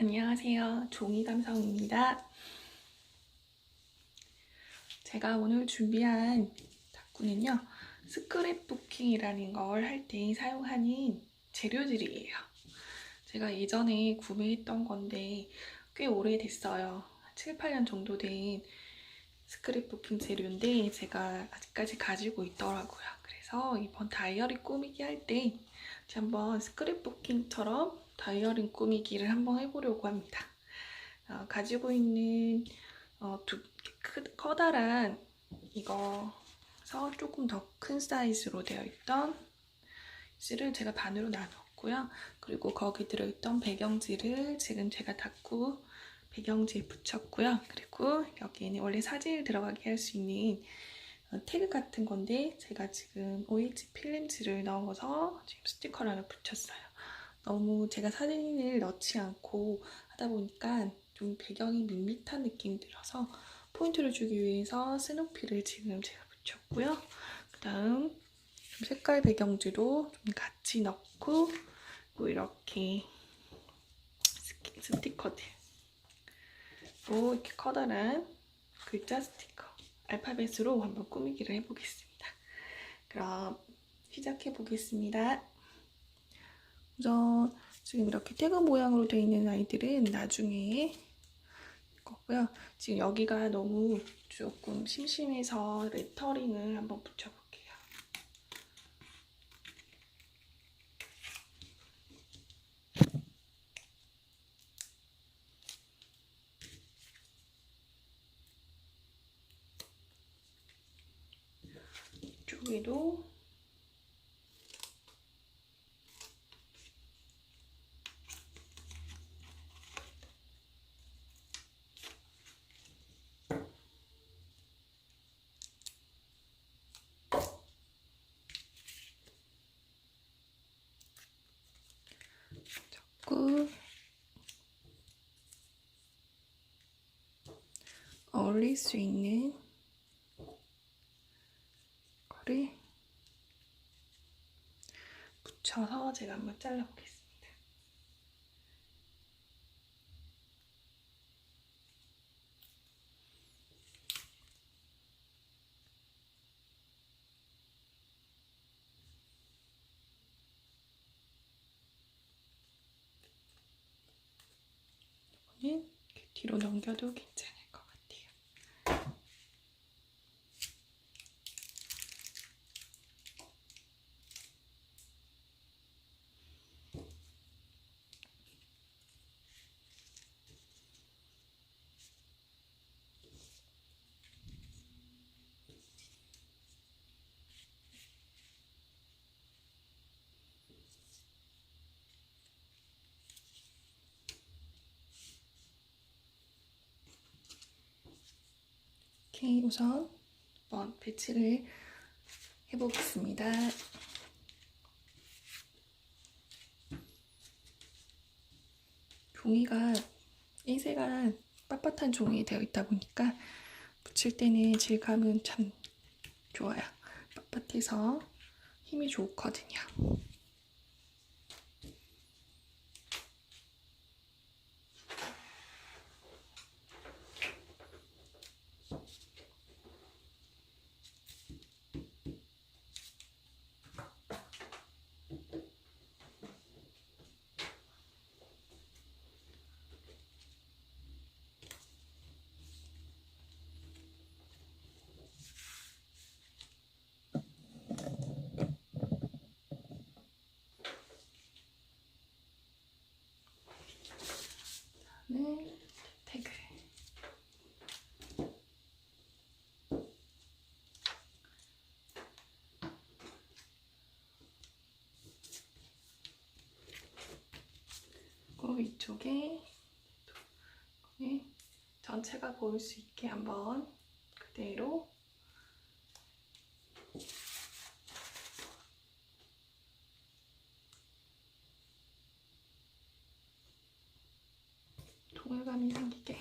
안녕하세요. 종이감성입니다. 제가 오늘 준비한 닭구는요, 스크랩부킹이라는 걸 할 때 사용하는 재료들이에요. 제가 예전에 구매했던 건데 꽤 오래됐어요. 7, 8년 정도 된 스크랩부킹 재료인데 제가 아직까지 가지고 있더라고요. 그래서 이번 다이어리 꾸미기 할 때 한번 스크랩부킹처럼 다이어리 꾸미기를 한번 해보려고 합니다. 어, 가지고 있는 어, 두, 크, 커다란 이거 서 조금 더 큰 사이즈로 되어 있던 지를 제가 반으로 나눴고요. 그리고 거기 들어있던 배경지를 지금 제가 닫고 배경지에 붙였고요. 그리고 여기에는 원래 사진을 들어가게 할 수 있는 어, 태그 같은 건데 제가 지금 OH 필름지를 넣어서 지금 스티커를 하나 붙였어요. 너무 제가 사진을 넣지 않고 하다 보니까 좀 배경이 밋밋한 느낌이 들어서 포인트를 주기 위해서 스누피를 지금 제가 붙였고요. 그 다음 색깔 배경지도 좀 같이 넣고 뭐 이렇게 스티커들 또 이렇게 커다란 글자 스티커 알파벳으로 한번 꾸미기를 해보겠습니다. 그럼 시작해 보겠습니다. 우선 지금 이렇게 태그 모양으로 되어 있는 아이들은 나중에 거고요. 지금 여기가 너무 조금 심심해서 레터링을 한번 붙여볼게요. 이쪽에도 자꾸 어울릴 수 있는 거를 붙여서 제가 한번 잘라보겠습니다. 이렇게 뒤로 넘겨도 같아요. 이렇게 우선 한번 배치를 해보겠습니다. 종이가 인쇄가 빳빳한 종이 되어 있다 보니까 붙일 때는 질감은 참 좋아요. 빳빳해서 힘이 좋거든요. 네, 태그. 그리고 이쪽에 네, 전체가 보일 수 있게 한번 그대로 동일감이 생기게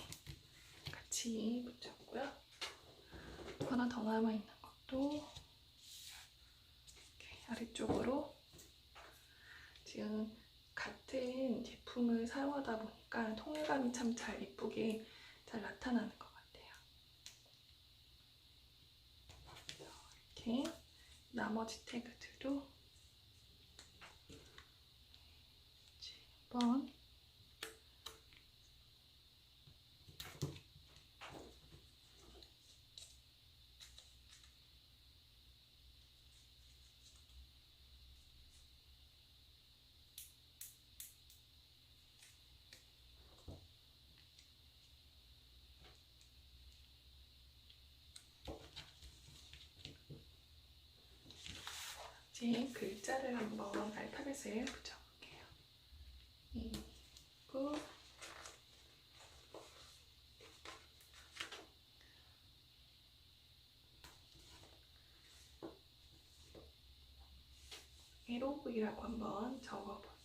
같이 붙였고요. 또 하나 더 남아있는 것도 이렇게 아래쪽으로 지금 같은 제품 제품을 사용하다 보니까 통일감이 참 잘 이쁘게 잘 나타나는 것 같아요. 이렇게 나머지 태그들도 한번 이제 글자를 한번 알파벳을 붙여볼게요. 이고 에로브이라고 한번 적어볼게요.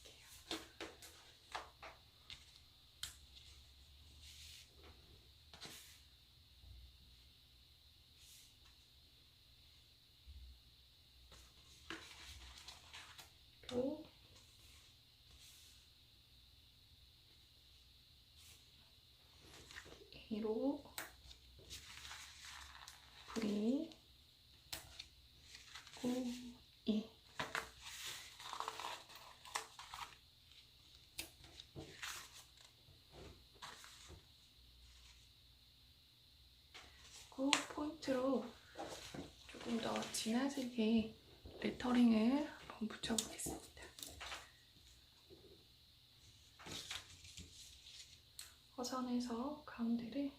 또 이로 브리 고이 그 포인트로 조금 더 진하게 레터링을 한번 붙여보겠습니다. 허선에서 가운데를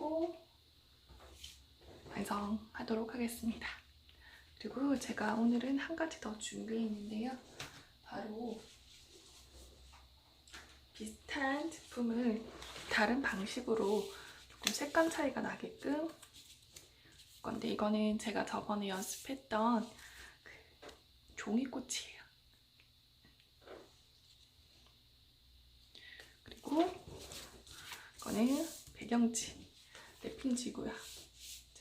치고 완성하도록 하겠습니다. 그리고 제가 오늘은 한 가지 더 준비했는데요. 바로 비슷한 제품을 다른 방식으로 조금 색감 차이가 나게끔 건데 이거는 제가 저번에 연습했던 그 종이꽃이에요. 그리고 이거는 배경지 랩핑지고요.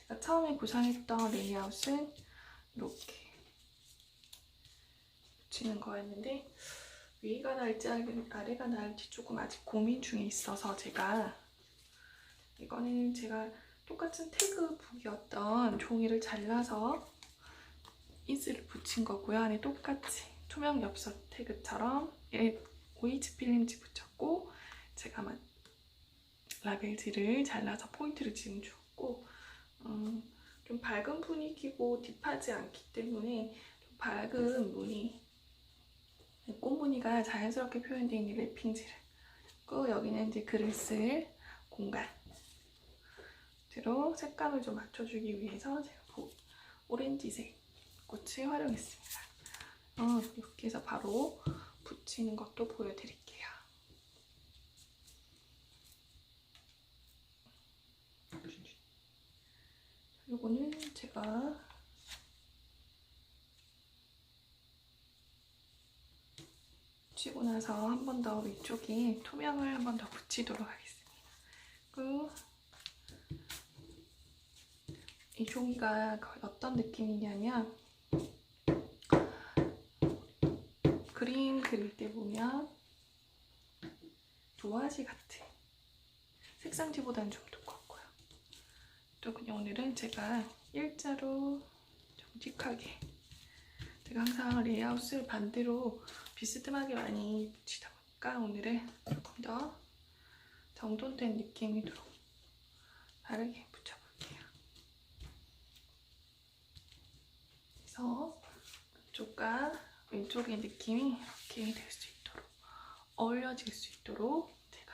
제가 처음에 구상했던 레이아웃은 이렇게 붙이는 거였는데 위가 나을지 아래가 나을지 조금 아직 고민 중에 있어서 제가 이거는 제가 똑같은 태그북이었던 종이를 잘라서 인스를 붙인 거고요. 안에 똑같이 투명 엽서 태그처럼 오이지 필름지 붙였고 제가 만 라벨지를 잘라서 포인트를 지금 주었고 음, 좀 밝은 분위기고 딥하지 않기 때문에 좀 밝은 무늬 꽃무늬가 자연스럽게 표현되어 있는 랩핑지를 고 여기는 이제 글을 쓸 공간으로 색감을 좀 맞춰주기 위해서 제가 오렌지색 꽃을 활용했습니다. 어, 이렇게 해서 바로 붙이는 것도 보여드릴게요. 요거는 제가 붙이고 나서 한 번 더 위쪽에 투명을 한 번 더 붙이도록 하겠습니다. 그리고 이 종이가 어떤 느낌이냐면 그림 그릴 때 보면 도화지 같은 색상지보다는 좀 두껍고요. 또 그냥 오늘은 제가 일자로 정직하게 제가 항상 레이아웃을 반대로 비스듬하게 많이 붙이다 보니까 오늘은 조금 더 정돈된 느낌이 들어 다르게 붙여볼게요. 그래서 왼쪽과 왼쪽의 느낌이 이렇게 될 수 있도록 어울려질 수 있도록 제가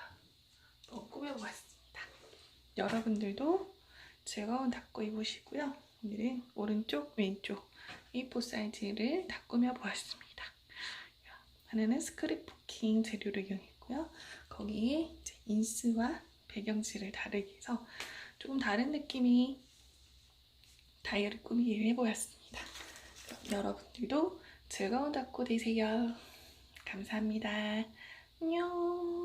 한번 꾸며보았습니다. 여러분들도 즐거운 닦고 입으시고요. 오늘은 오른쪽, 왼쪽 A4 사이즈를 다 꾸며보았습니다. 하나는 스크랩부킹 재료를 이용했고요. 거기에 인스와 배경지를 다르게 해서 조금 다른 느낌의 다이어리 꾸미기를 해보았습니다. 여러분들도 즐거운 닦고 되세요. 감사합니다. 안녕.